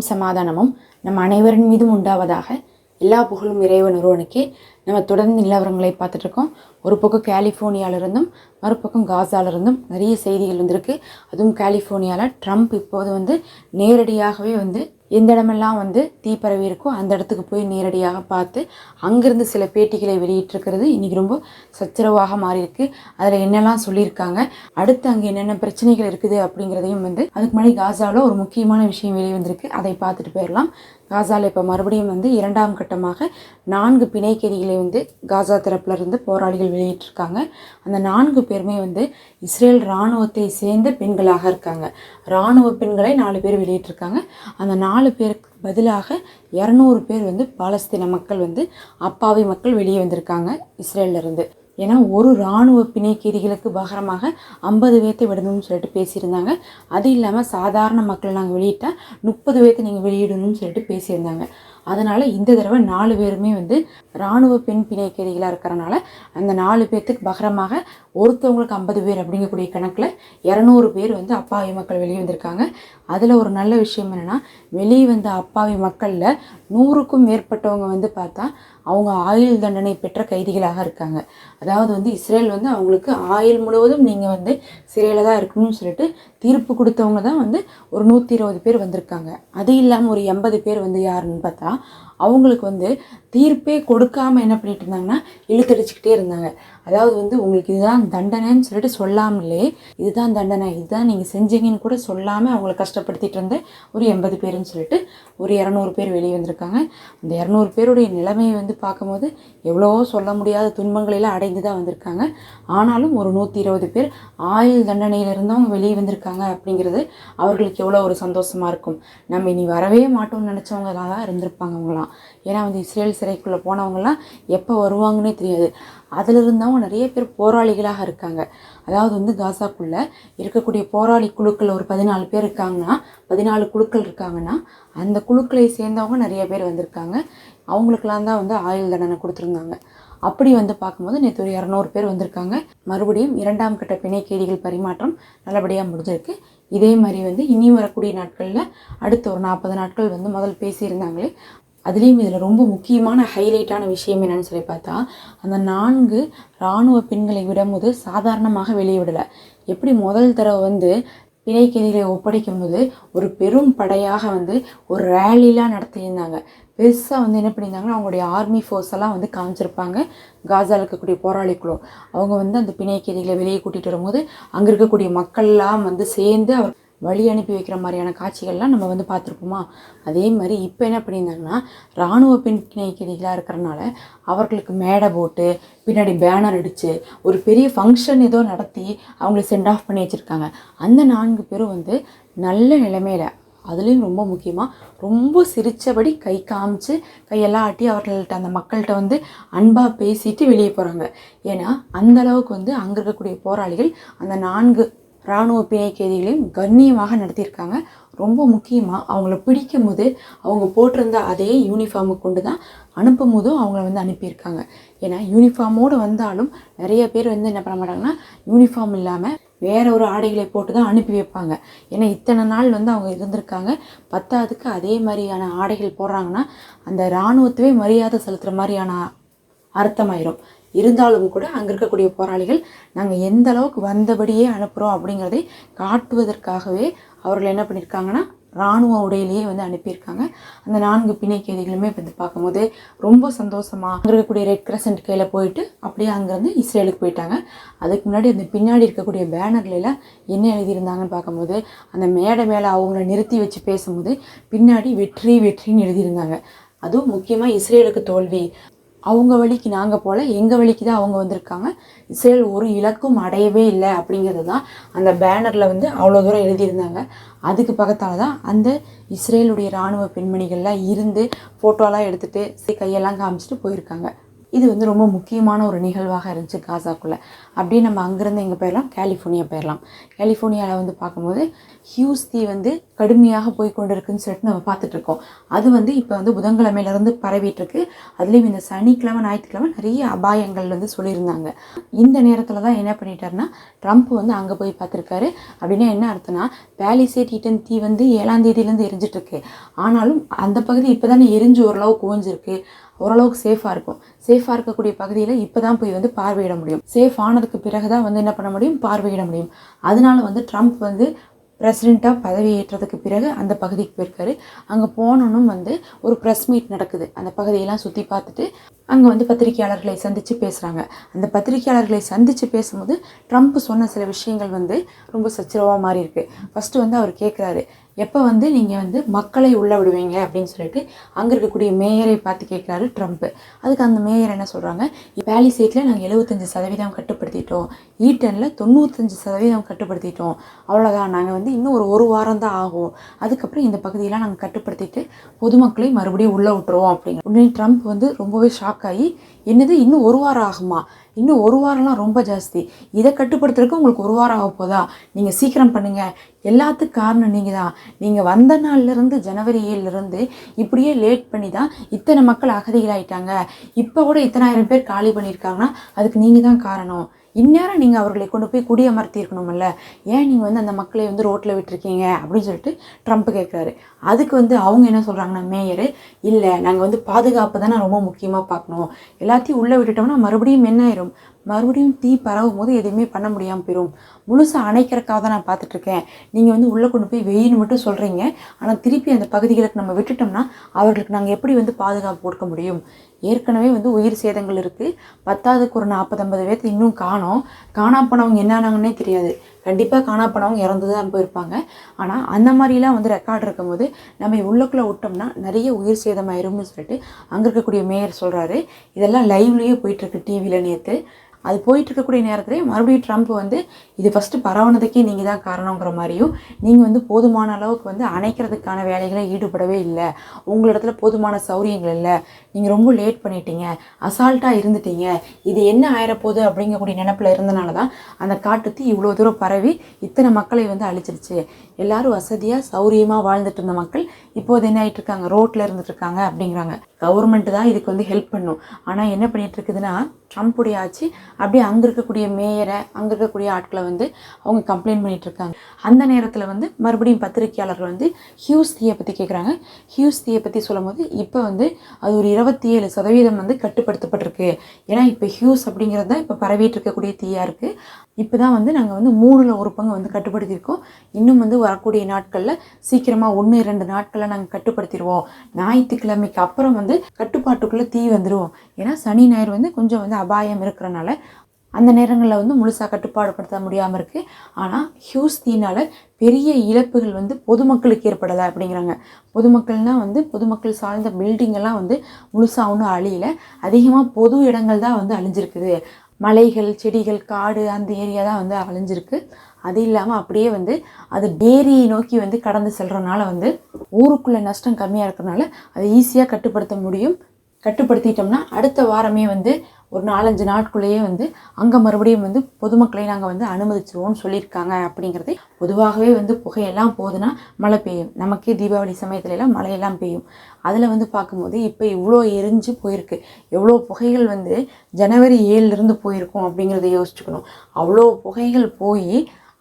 சமாதானமும் நம் அனைவரின் மீதும் உண்டாவதாக எல்லா புகழும் இறைவன் ஒருவனுக்கே. நம்ம தொடர்ந்து நிலவரங்களை பார்த்துட்டு இருக்கோம் ஒரு பக்கம் கலிஃபோர்னியாவிலிருந்தும் மறுபக்கம் காசால இருந்தும் நிறைய செய்திகள் வந்திருக்கு. அதுவும் கலிஃபோர்னியாவில் ட்ரம்ப் இப்போது வந்து நேரடியாகவே வந்து எந்த இடமெல்லாம் வந்து தீ பரவி இருக்கோ அந்த இடத்துக்கு போய் நேரடியாக பார்த்து அங்கேருந்து சில பேட்டிகளை வெளியிட்டிருக்கிறது. இன்றைக்கி ரொம்ப சச்சரவாக மாறியிருக்கு. அதில் என்னெல்லாம் சொல்லியிருக்காங்க? அடுத்து அங்கே என்னென்ன பிரச்சனைகள் இருக்குது அப்படிங்கிறதையும் வந்து அதுக்கு முன்னாடி காசாவில் ஒரு முக்கியமான விஷயம் வெளியே வந்திருக்கு அதை பார்த்துட்டு போயிடலாம். காசாவில் இப்போ மறுபடியும் வந்து இரண்டாம் கட்டமாக நான்கு பிணைக்கேதிகளை வந்து காசா தரப்புல இருந்து போராளிகள் வெளியிட்டிருக்காங்க. அந்த நான்கு பேருமே வந்து இஸ்ரேல் இராணுவத்தை சேர்ந்த பெண்களாக இருக்காங்க. இராணுவ பெண்களை நாலு பேர் வெளியிட்டிருக்காங்க. அந்த நாலு பேருக்கு பதிலாக இரநூறு பேர் வந்து பாலஸ்தீன மக்கள் வந்து அப்பாவி மக்கள் வெளியே வந்திருக்காங்க இஸ்ரேல்ல இருந்து. ஏன்னா ஒரு இராணுவ பிணைக்கேதிகளுக்கு பகரமாக ஐம்பது பேர்த்தை விடணும்னு சொல்லிட்டு பேசியிருந்தாங்க. அது இல்லாமல் சாதாரண மக்களை நாங்கள் வெளியிட்டால் முப்பது பேர்த்தை நீங்கள் வெளியிடணும்னு சொல்லிட்டு பேசியிருந்தாங்க. அதனால் இந்த தடவை நாலு பேருமே வந்து இராணுவ பெண் பிணைக்கேதிகளாக இருக்கிறனால அந்த நாலு பேர்த்துக்கு பகரமாக ஒருத்தவங்களுக்கு ஐம்பது பேர் அப்படிங்கக்கூடிய கணக்கில் இரநூறு பேர் வந்து அப்பாவி மக்கள் வெளியே வந்திருக்காங்க. அதில் ஒரு நல்ல விஷயம் என்னென்னா வெளியே வந்த அப்பாவி மக்களில் நூறுக்கும் மேற்பட்டவங்க வந்து பார்த்தா அவங்க ஆயுள் தண்டனை பெற்ற கைதிகளாக இருக்காங்க. அதாவது வந்து இஸ்ரேல் வந்து அவங்களுக்கு ஆயுள் முழுவதும் நீங்கள் வந்து சிறையில் தான் இருக்கணும்னு சொல்லிட்டு தீர்ப்பு கொடுத்தவங்க தான் வந்து ஒரு நூற்றி இருபது பேர் வந்திருக்காங்க. அது இல்லாமல் ஒரு எண்பது பேர் வந்து யாருன்னு பார்த்தா அவங்களுக்கு வந்து தீர்ப்பே கொடுக்காம என்ன பண்ணிட்டு இருந்தாங்கன்னா இழுத்தடிச்சுக்கிட்டே இருந்தாங்க. அதாவது வந்து உங்களுக்கு இதுதான் தண்டனைன்னு சொல்லிட்டு சொல்லாமலே இதுதான் தண்டனை இதுதான் நீங்கள் செஞ்சீங்கன்னு கூட சொல்லாமல் அவங்கள கஷ்டப்படுத்திட்டு இருந்த ஒரு எண்பது பேருன்னு சொல்லிட்டு ஒரு இரநூறு பேர் வெளியே வந்திருக்காங்க. அந்த இரநூறு பேருடைய நிலைமையை வந்து பார்க்கும்போது எவ்வளவோ சொல்ல முடியாத துன்பங்களெல்லாம் அடைந்து தான் வந்திருக்காங்க. ஆனாலும் ஒரு நூற்றி இருபது பேர் ஆயுள் தண்டனையில் இருந்தவங்க வெளியே வந்திருக்காங்க அப்படிங்கிறது அவர்களுக்கு எவ்வளோ ஒரு சந்தோஷமாக இருக்கும். நம்ம இனி வரவே மாட்டோம்னு நினச்சவங்களாக தான் இருந்திருப்பாங்க அவங்களாம். ஏன்னா வந்து இஸ்ரேல் சிறைக்குள்ளே போனவங்கலாம் எப்போ வருவாங்கன்னே தெரியாது. அதில் இருந்தவங்க நிறைய பேர் போராளிகளாக இருக்காங்க. அதாவது வந்து காசாக்குள்ளே இருக்கக்கூடிய போராளி குழுக்கள் ஒரு பதினாலு பேர் இருக்காங்கன்னா பதினாலு குழுக்கள் இருக்காங்கன்னா அந்த குழுக்களை சேர்ந்தவங்க நிறைய பேர் வந்திருக்காங்க. அவங்களுக்கெல்லாம் தான் வந்து ஆயுள் தண்டனை கொடுத்துருந்தாங்க. அப்படி வந்து பார்க்கும்போது நேற்று ஒரு இரநூறு பேர் வந்திருக்காங்க. மறுபடியும் இரண்டாம் கட்ட பிணைக்கேடிகள் பரிமாற்றம் நல்லபடியாக முடிஞ்சிருக்கு. இதே மாதிரி வந்து இனி வரக்கூடிய நாட்களில் அடுத்த ஒரு நாற்பது நாட்கள் வந்து முதல் பேசியிருந்தாங்களே அதுலேயும் இதில் ரொம்ப முக்கியமான ஹைலைட்டான விஷயம் என்னன்னு சொல்லி பார்த்தா அந்த நான்கு இராணுவ பெண்களை விடும்போது சாதாரணமாக வெளியே விடலை. எப்படி முதல் தடவை வந்து பிணைக்கேதிகளை ஒப்படைக்கும் போது ஒரு பெரும் படையாக வந்து ஒரு ரேலிலாம் நடத்தியிருந்தாங்க. பெருசாக வந்து என்ன பண்ணியிருந்தாங்கன்னா அவங்களுடைய ஆர்மி ஃபோர்ஸ் எல்லாம் வந்து காமிச்சிருப்பாங்க. காசாவில் இருக்கக்கூடிய போராளிக்குழு அவங்க வந்து அந்த பிணைக்கேதிகளை வெளியே கூட்டிகிட்டு வரும்போது அங்கே இருக்கக்கூடிய மக்கள்லாம் வந்து சேர்ந்து அவர் வழி அனுப்பி வைக்கிற மாதிரியான காட்சிகள்லாம் நம்ம வந்து பார்த்துருப்போமா? அதே மாதிரி இப்போ என்ன பண்ணியிருந்தாங்கன்னா இராணுவ பெண் இருக்கிறனால அவர்களுக்கு மேடை போட்டு பின்னாடி பேனர் அடித்து ஒரு பெரிய ஃபங்க்ஷன் ஏதோ நடத்தி அவங்களை சென்ட் ஆஃப் பண்ணி வச்சுருக்காங்க. அந்த நான்கு பேரும் வந்து நல்ல நிலைமையில் அதுலேயும் ரொம்ப முக்கியமாக ரொம்ப சிரித்தபடி கை காமிச்சு கையெல்லாம் ஆட்டி அவர்கள்ட்ட அந்த மக்கள்கிட்ட வந்து அன்பாக பேசிட்டு வெளியே போகிறாங்க ஏன்னா அந்த அளவுக்கு வந்து அங்கே இருக்கக்கூடிய போராளிகள் அந்த நான்கு இராணுவ பிணை கைதிகளையும் கண்ணியமாக நடத்தியிருக்காங்க. ரொம்ப முக்கியமாக அவங்கள பிடிக்கும் போது அவங்க போட்டிருந்த அதே யூனிஃபார்மை கொண்டு தான் அனுப்பும் போதும் அவங்கள வந்து அனுப்பியிருக்காங்க. ஏன்னா யூனிஃபார்மோடு வந்தாலும் நிறைய பேர் வந்து என்ன பண்ண மாட்டாங்கன்னா யூனிஃபார்ம் இல்லாமல் வேற ஒரு ஆடைகளை போட்டு தான் அனுப்பி வைப்பாங்க. ஏன்னா இத்தனை நாள் வந்து அவங்க இருந்திருக்காங்க. பத்தாவதுக்கு அதே மாதிரியான ஆடைகள் போடுறாங்கன்னா அந்த இராணுவத்தவே மரியாதை செலுத்துகிற மாதிரியான அர்த்தமாயிரும். இருந்தாலும் கூட அங்கே இருக்கக்கூடிய போராளிகள் நாங்கள் எந்த அளவுக்கு வந்தபடியே அனுப்புகிறோம் அப்படிங்கிறதை காட்டுவதற்காகவே அவர்கள் என்ன பண்ணியிருக்காங்கன்னா இராணுவ உடையிலேயே வந்து அனுப்பியிருக்காங்க. அந்த நான்கு பிணைக்கைதிகளுமே வந்து பார்க்கும்போது ரொம்ப சந்தோஷமாக அங்கே இருக்கக்கூடிய ரெட் கிரசன்ட் கையில் போயிட்டு அப்படியே அங்கேருந்து இஸ்ரேலுக்கு போயிட்டாங்க. அதுக்கு முன்னாடி அந்த பின்னாடி இருக்கக்கூடிய பேனர்ல என்ன எழுதியிருந்தாங்கன்னு பார்க்கும்போது அந்த மேடை மேலே அவங்கள நிறுத்தி வச்சு பேசும்போது பின்னாடி வெற்றி வெற்றின்னு எழுதியிருந்தாங்க. அதுவும் முக்கியமாக இஸ்ரேலுக்கு தோல்வி. அவங்க வழிக்கு நாங்கள் போகல எங்கள் வழிக்கு தான் அவங்க வந்திருக்காங்க. இஸ்ரேல் ஒரு இலக்கும் அடையவே இல்லை அப்படிங்கிறது தான் அந்த பேனரில் வந்து அவ்வளோ தூரம் எழுதியிருந்தாங்க. அதுக்கு பக்கத்தால் தான் அந்த இஸ்ரேலுடைய இராணுவ பெண்மணிகள்லாம் இருந்து ஃபோட்டோலாம் எடுத்துகிட்டு கையெல்லாம் காமிச்சிட்டு போயிருக்காங்க. இது வந்து ரொம்ப முக்கியமான ஒரு நிகழ்வாக இருந்துச்சு காசாக்குள்ளே. அப்படியே நம்ம அங்கேருந்து எங்கே போயிடலாம் கலிஃபோர்னியா போயிடலாம். கலிஃபோர்னியாவில் வந்து பார்க்கும்போது ஹியூஸ் தீ வந்து கடுமையாக போய் கொண்டு இருக்குன்னு சொல்லிட்டு நம்ம பார்த்துட்ருக்கோம் அது வந்து இப்போ வந்து புதன்கிழமையிலேருந்து பரவிட்டுருக்கு. அதுலேயும் இந்த சனிக்கிழமை ஞாயிற்றுக்கிழமை நிறைய அபாயங்கள் வந்து சொல்லியிருந்தாங்க. இந்த நேரத்தில் தான் என்ன பண்ணிட்டாருன்னா ட்ரம்ப் வந்து அங்கே போய் பார்த்துருக்காரு. அப்படின்னா என்ன அர்த்தம்னா பேலிசேட் ஈட்டன் தீ வந்து ஏழாம் தேதியிலேருந்து எரிஞ்சிட்டு ஆனாலும் அந்த பகுதி இப்போ தானே எரிஞ்சு ஓரளவு குவிஞ்சிருக்கு. ஓரளவுக்கு சேஃபாக இருக்கும். சேஃபாக இருக்கக்கூடிய பகுதியில் இப்போ தான் போய் வந்து பார்வையிட முடியும். சேஃபான ஆனதுக்கு பிறகு தான் வந்து என்ன பண்ண முடியும்? பார்வையிட முடியும். அதனால வந்து ட்ரம்ப் வந்து பிரசிடெண்ட்டாக பதவியேற்றதுக்கு பிறகு அந்த பகுதிக்கு போயிருக்காரு. அங்கே போனோன்னும் வந்து ஒரு ப்ரெஸ் மீட் நடக்குது. அந்த பகுதியெல்லாம் சுற்றி பார்த்துட்டு அங்கே வந்து பத்திரிகையாளர்களை சந்தித்து பேசுகிறாங்க அந்த பத்திரிகையாளர்களை சந்தித்து பேசும்போது ட்ரம்ப் சொன்ன சில விஷயங்கள் வந்து ரொம்ப சச்சரவாக மாறி இருக்குது ஃபஸ்ட்டு வந்து அவர் கேட்குறாரு எப்போ வந்து நீங்கள் வந்து மக்களை உள்ள விடுவீங்க அப்படின்னு சொல்லிட்டு அங்கே இருக்கக்கூடிய மேயரை பார்த்து கேட்குறாரு ட்ரம்ப். அதுக்கு அந்த மேயர் என்ன சொல்கிறாங்க வேலி சேட்டில் நாங்கள் எழுபத்தஞ்சு சதவீதம் கட்டுப்படுத்திட்டோம். ஈட்டனில் தொண்ணூத்தஞ்சு சதவீதம் கட்டுப்படுத்திட்டோம். அவ்வளோதான் நாங்கள் வந்து இன்னும் ஒரு ஒரு வாரம் தான் ஆகும். அதுக்கப்புறம் இந்த பகுதியெல்லாம் நாங்கள் கட்டுப்படுத்திட்டு பொதுமக்களை மறுபடியும் உள்ளே விட்டுருவோம் அப்படிங்கிற உடனே ட்ரம்ப் வந்து ரொம்பவே ஷாக் ஆகி என்னது இன்னும் ஒரு வாரம் ஆகுமா? இன்னும் ஒரு வாரம்லாம் ரொம்ப ஜாஸ்தி. இதை கட்டுப்படுத்துறதுக்கு உங்களுக்கு ஒரு வாரம் ஆக போதா? நீங்கள் சீக்கிரம் பண்ணுங்கள் எல்லாத்துக்கும் காரணம் நீங்கள் தான் நீங்கள் வந்த நாள்லேருந்து ஜனவரி ஏழுலேருந்து இப்படியே லேட் பண்ணி தான் இத்தனை மக்கள் அகதிகளாயிட்டாங்க. இப்போ கூட இத்தனாயிரம் பேர் காலி பண்ணியிருக்காங்கன்னா அதுக்கு நீங்கள் தான் காரணம். இந்நேரம் நீங்கள் அவர்களை கொண்டு போய் குடியமர்த்தியிருக்கணும்ல. ஏன் நீங்கள் வந்து அந்த மக்களை வந்து ரோட்டில் விட்டுருக்கீங்க? அப்படின்னு சொல்லிட்டு ட்ரம்ப் கேட்குறாரு. அதுக்கு வந்து அவங்க என்ன சொல்கிறாங்கன்னா மேயரு இல்லை நாங்கள் வந்து பாதுகாப்பு தானே ரொம்ப முக்கியமாக பார்க்கணும். எல்லாத்தையும் உள்ளே விட்டுட்டோம்னா மறுபடியும் என்ன ஆயிரும்? மறுபடியும் தீ பரவும் போது எதுவுமே பண்ண முடியாமல் போயிடும் முழுசாக அணைக்கிறக்காக தான் நான் பார்த்துட்ருக்கேன். நீங்கள் வந்து உள்ளே கொண்டு போய் வெயின்னு மட்டும் சொல்கிறீங்க ஆனால் திருப்பி அந்த பகுதிகளுக்கு நம்ம விட்டுட்டோம்னா அவர்களுக்கு நாங்கள் எப்படி வந்து பாதுகாப்பு கொடுக்க முடியும்? ஏற்கனவே வந்து உயிர் சேதங்கள் இருக்குது பத்தாவதுக்கு ஒரு நாற்பது ஐம்பது பேர்த்து இன்னும் காணோம். காணா போனவங்க என்னானாங்கன்னே தெரியாது. கண்டிப்பாக காணா போனவங்க இறந்து தான் போயிருப்பாங்க ஆனால் அந்த மாதிரிலாம் வந்து ரெக்கார்ட் இருக்கும்போது நம்ம உள்ளக்குள்ளே விட்டோம்னா நிறைய உயிர் சேதமாயிரும்னு சொல்லிட்டு அங்கே இருக்கக்கூடிய மேயர் சொல்கிறாரு இதெல்லாம் லைவ்லேயே போயிட்டுருக்கு டிவியில் நேற்று அது போயிட்டு இருக்கக்கூடிய மறுபடியும் ட்ரம்ப் வந்து இது ஃபஸ்ட்டு பரவுனதுக்கே நீங்கள் தான் காரணங்கிற மாதிரியும் நீங்கள் வந்து போதுமான அளவுக்கு வந்து அணைக்கிறதுக்கான வேலைகளை ஈடுபடவே இல்லை. உங்களிடத்துல போதுமான சௌரியங்கள் இல்லை. நீங்கள் ரொம்ப லேட் பண்ணிட்டீங்க. அசால்ட்டாக இருந்துட்டீங்க. இது என்ன ஆயிரப்போகுது அப்படிங்கக்கூடிய நினப்பில் இருந்தனால தான் அந்த காட்டுத்தி இவ்வளோ தூரம் பரவி இத்தனை மக்களை வந்து அழிச்சிருச்சு. எல்லாரும் வசதியாக சௌரியமாக வாழ்ந்துட்டு இருந்த மக்கள் இப்போது என்ன ஆகிட்டு இருக்காங்க ரோட்டில் இருந்துட்டு இருக்காங்க அப்படிங்கிறாங்க. கவர்மெண்ட் தான் இதுக்கு வந்து ஹெல்ப் பண்ணும். ஆனால் என்ன பண்ணிகிட்ருக்குதுன்னா ட்ரம்ப்புடைய ஆட்சி அப்படியே அங்கே இருக்கக்கூடிய மேயரை அங்கே இருக்கக்கூடிய ஆட்களை வந்து அவங்க கம்ப்ளைண்ட் பண்ணிகிட்ருக்காங்க இருக்காங்க அந்த நேரத்தில் வந்து மறுபடியும் பத்திரிகையாளர்கள் வந்து ஹியூஸ் தீயை பற்றி கேட்குறாங்க ஹியூஸ் தீயை பற்றி சொல்லும் போது இப்போ வந்து அது ஒரு இருபத்தி ஏழு சதவீதம் வந்து கட்டுப்படுத்தப்பட்டிருக்கு. ஏன்னா இப்போ ஹியூஸ் அப்படிங்கிறது தான் இப்போ பரவிட்டு இருக்கக்கூடிய தீயாக இருக்குது இப்போ தான் வந்து நாங்கள் வந்து மூணில் ஒரு பங்கு வந்து கட்டுப்படுத்தியிருக்கோம். இன்னும் வந்து வரக்கூடிய நாட்களில் சீக்கிரமாக ஒன்று இரண்டு நாட்களில் நாங்கள் கட்டுப்படுத்திடுவோம் ஞாயிற்றுக்கிழமைக்கு அப்புறம் வந்து கட்டுப்பாட்டுக்குள்ளே தீ வந்துடும் ஏன்னா சனி ஞாயிறு வந்து கொஞ்சம் வந்து அபாயம் இருக்கிறனால அந்த நேரங்களில் வந்து முழுசாக கட்டுப்பாடுபடுத்த முடியாமல் இருக்குது ஆனால் ஹியூஸ் தீனால் பெரிய இழப்புகள் வந்து பொதுமக்களுக்கு ஏற்படலை அப்படிங்கிறாங்க. பொதுமக்கள்னால் வந்து பொதுமக்கள் சார்ந்த பில்டிங்கெல்லாம் வந்து முழுசாக ஒன்றும் அழியல. அதிகமாக பொது இடங்கள் தான் வந்து அழிஞ்சிருக்குது. மலைகள் செடிகள் காடு அந்த ஏரியா தான் வந்து அழிஞ்சிருக்கு. அது இல்லாமல் அப்படியே வந்து அது டேரியை நோக்கி வந்து கடந்து செல்கிறனால வந்து ஊருக்குள்ளே நஷ்டம் கம்மியாக இருக்கிறனால அதை ஈஸியாக கட்டுப்படுத்த முடியும். கட்டுப்படுத்திட்டோம்னா அடுத்த வாரமே வந்து ஒரு நாலஞ்சு நாட்குள்ளேயே வந்து அங்கே மறுபடியும் வந்து பொதுமக்களை நாங்கள் வந்து அனுமதிச்சிருவோம்னு சொல்லியிருக்காங்க அப்படிங்கிறது. பொதுவாகவே வந்து புகையெல்லாம் போகுதுன்னா மழை பெய்யும். நமக்கே தீபாவளி சமயத்துலலாம் மழையெல்லாம் பெய்யும். அதில் வந்து பார்க்கும்போது இப்போ இவ்வளோ எரிஞ்சு போயிருக்கு. எவ்வளோ புகைகள் வந்து ஜனவரி ஏழுலேருந்து போயிருக்கும் அப்படிங்கிறத யோசிச்சுக்கணும். அவ்வளோ புகைகள் போய்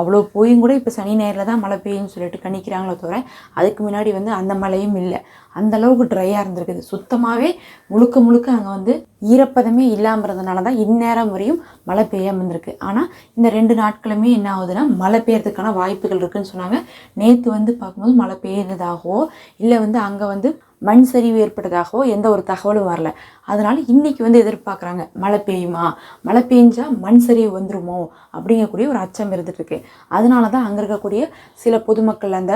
அவ்வளோ போயும் கூட இப்போ சனி ஞாயிறில் தான் மழை பெய்யும்னு சொல்லிட்டு கணிக்கிறாங்களோ தவிர அதுக்கு முன்னாடி வந்து அந்த மழையும் இல்லை. அந்த அளவுக்கு ட்ரையாக இருந்திருக்குது. சுத்தமாகவே முழுக்க முழுக்க அங்கே வந்து ஈரப்பதமே இல்லாமல் இருந்தனால தான் இந்நேரம் வரையும் மழை பெய்யாமல் இருந்திருக்கு. ஆனால் இந்த ரெண்டு நாட்களுமே என்ன ஆகுதுன்னா மழை பெய்யறதுக்கான வாய்ப்புகள் இருக்குன்னு சொன்னாங்க. நேற்று வந்து பார்க்கும்போது மழை பெய்யுறதாகவோ இல்லை வந்து அங்கே வந்து மண் சரிவு ஏற்பட்டதாகவோ எந்த ஒரு தகவலும் வரல. அதனால் இன்றைக்கி வந்து எதிர்பார்க்குறாங்க மழை பெய்யுமா? மழை பெஞ்சால் மண் சரிவு வந்துருமோ? அப்படிங்கக்கூடிய ஒரு அச்சம் இருந்துகிட்ருக்கு அதனால தான் அங்கே இருக்கக்கூடிய சில பொதுமக்கள் அந்த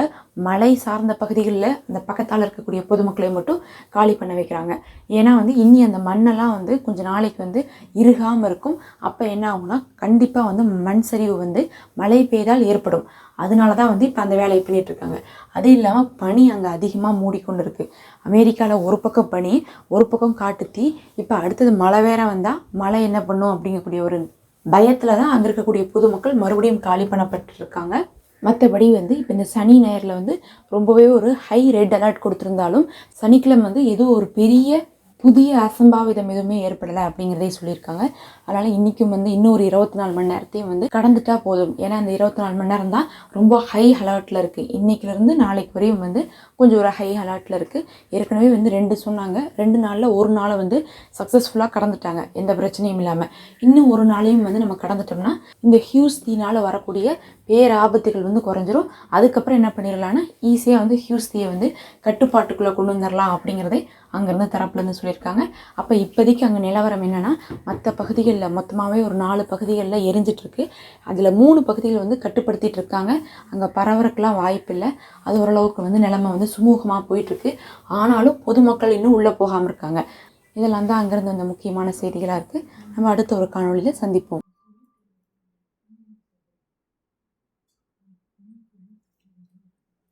மலை சார்ந்த பகுதிகளில் அந்த பக்கத்தால் இருக்கக்கூடிய பொதுமக்களை மட்டும் காலி பண்ண வைக்கிறாங்க. ஏன்னா வந்து இன்னி அந்த மண்ணெல்லாம் வந்து கொஞ்சம் நாளைக்கு வந்து இறுகாமல் இருக்கும். அப்போ என்ன ஆகும்னா கண்டிப்பாக வந்து மண் சரிவு வந்து மழை பெய்தால் ஏற்படும். அதனால தான் வந்து இப்போ அந்த வேலையை பண்ணிகிட்ருக்காங்க அது இல்லாமல் பனி அங்கே அதிகமாக மூடிக்கொண்டு இருக்குது அமெரிக்காவில் ஒரு பக்கம் பனி ஒரு பக்கம் காட்டுத்தீ இப்போ அடுத்தது மழை வேற வந்தால் மழை என்ன பண்ணும் அப்படிங்கக்கூடிய ஒரு பயத்தில் தான் அங்கே இருக்கக்கூடிய பொதுமக்கள் மறுபடியும் காலி பண்ணப்பட்டிருக்காங்க. மற்றபடி வந்து இப்போ இந்த சனி நேரில் வந்து ரொம்பவே ஒரு ஹை ரெட் அலர்ட் கொடுத்துருந்தாலும் சனிக்கிழமை வந்து ஏதோ ஒரு பெரிய புதிய அசம்பாவிதம் எதுவுமே ஏற்படலை அப்படிங்கிறதே சொல்லியிருக்காங்க. அதனால் இன்றைக்கும் வந்து இன்னொரு இருபத்தி நாலு மணி நேரத்தையும் வந்து கடந்துட்டா போதும். ஏன்னா அந்த இருபத்தி நாலு மணி நேரம் தான் ரொம்ப ஹை அலர்ட்டில் இருக்குது இன்றைக்கிலேருந்து நாளைக்கு வரையும் வந்து கொஞ்சம் ஒரு ஹை அலர்ட்டில் இருக்குது ஏற்கனவே வந்து ரெண்டு சொன்னாங்க. ரெண்டு நாளில் ஒரு நாளை வந்து சக்ஸஸ்ஃபுல்லாக கடந்துட்டாங்க. எந்த பிரச்சனையும் இல்லாமல் இன்னும் ஒரு நாளையும் வந்து நம்ம கடந்துட்டோம்னா இந்த ஹியூஸ் தீனால் வரக்கூடிய பேராபத்துகள் வந்து குறைஞ்சிரும். அதுக்கப்புறம் என்ன பண்ணிடலாம்னா ஈஸியாக வந்து ஹியூஸ்தியை வந்து கட்டுப்பாட்டுக்குள்ளே கொண்டு வந்துடலாம் அப்படிங்கிறதே அங்கேருந்து தரப்புலேருந்து சொல்லியிருக்காங்க. அப்போ இப்போதைக்கு அங்கே நிலவரம் என்னென்னா மற்ற பகுதிகளில் மொத்தமாகவே ஒரு நாலு பகுதிகளில் எரிஞ்சிட்ருக்கு. அதில் மூணு பகுதிகள் வந்து கட்டுப்படுத்திகிட்டு இருக்காங்க. அங்கே பரவறக்கெல்லாம் வாய்ப்பில்லை. அது ஓரளவுக்கு வந்து நிலைமை வந்து சுமூகமாக போயிட்டுருக்கு ஆனாலும் பொதுமக்கள் இன்னும் உள்ளே போகாமல் இருக்காங்க. இதெல்லாம் தான் அங்கேருந்து வந்த முக்கியமான செய்திகளாக இருக்குது நம்ம அடுத்த ஒரு காணொலியில் சந்திப்போம்.